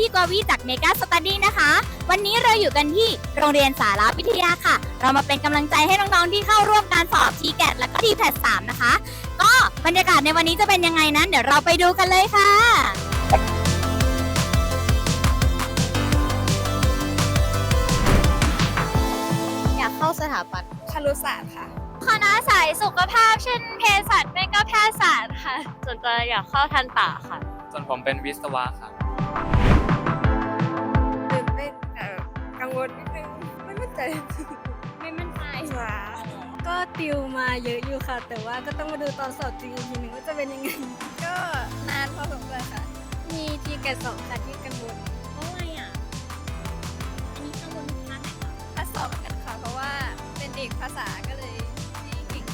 มกาสตัดดี้นะคะ วันนี้เราอยู่กันที่โรงเรียนสารวิทยาค่ะ เรามาเป็นกำลังใจให้น้องๆที่เข้าร่วมการสอบทีแกและก็ทีแพทสามนะคะ ก็บรรยากาศในวันนี้จะเป็นยังไงนั้น เดี๋ยวเราไปดูกันเลยค่ะอยากเข้าสถาปัตย์ครุศาสตร์ค่ะคณะสายสุขภาพเช่นเภสัชไม่ก็แพทยศาสตร์ค่ะ ส่วนตัวอยากเข้าทันตาค่ะ ส่วนผมเป็นวิศวะครั ใจไม่มั่นใจว่าก็ติวมาเยอะอยู่ค่ะ แต่ว่าก็ต้องมาดูตอนสอบจริงอีกทีหนึงว่าจะเป็นยังไง ก็นานพอสมควรค่ะ มีทีแกสองค่ะที่กังวลเพราะอะไรอะ อันนี้กังวลคณะไหนคะภาษากันค่ะ เพราะว่าเป็นเด็กภาษาก็เลยไม่เก่ง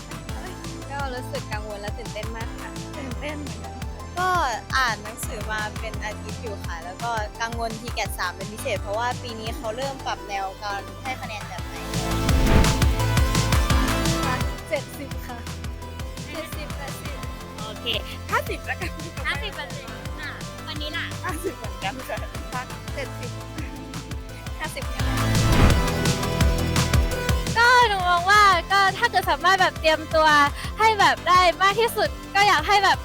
ก็รู้สึกกังวลและตื่นเต้นมากค่ะตื่นเต้นเหมือนกัน ก็อ่านหนังสือมาเป็นอาทิตย์อยู่ค่ะ แล้วก็กังวลทีแกดสามเป็นพิเศษ เพราะว่าปีนี้เขาเริ่มปรับแนวการให้คะแนนแบบใหม่เจ็ดสิบค่ะเจ็ดสิบแปดสิบโอเคห้าสิบแล้วกันห้าสิบเปอร์เซ็นต์อะวันนี้ล่ะห้าสิบเหมือนกันค่ะพักเจ็ดสิบห้าสิบก็หนูมองว่าก็ถ้าเกิดสามารถแบบเตรียมตัวให้แบบได้มากที่สุด ก็อยากให้แบบ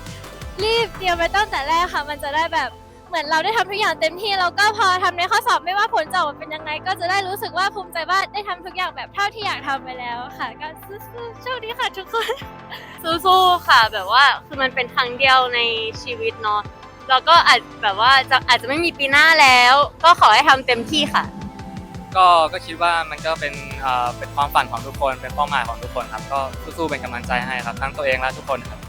รีบเตรียมไว้ตั้งแต่แรกค่ะ มันจะได้แบบเหมือนเราได้ทำทุกอย่างเต็มที่แล้วก็พอทำในข้อสอบไม่ว่าผลจะออกมาเป็นยังไง ก็จะได้รู้สึกว่าภูมิใจว่าได้ทำทุกอย่างแบบเท่าที่อยากทำไปแล้วค่ะ ก็สู้ๆโชคดีค่ะทุกคน สู้ๆค่ะ แบบว่าคือมันเป็นครั้งเดียวในชีวิตเนาะแล้วก็อาจแบบว่าจะอาจจะไม่มีปีหน้าแล้ว ก็ขอให้ทำเต็มที่ค่ะ ก็ก็คิดว่ามันก็เป็นเอ่อเป็นความฝันของทุกคน เป็นเป้าหมายของทุกคนครับ ก็สู้ๆเป็นกำลังใจให้ครับทั้งตัวเองและทุกคนครับ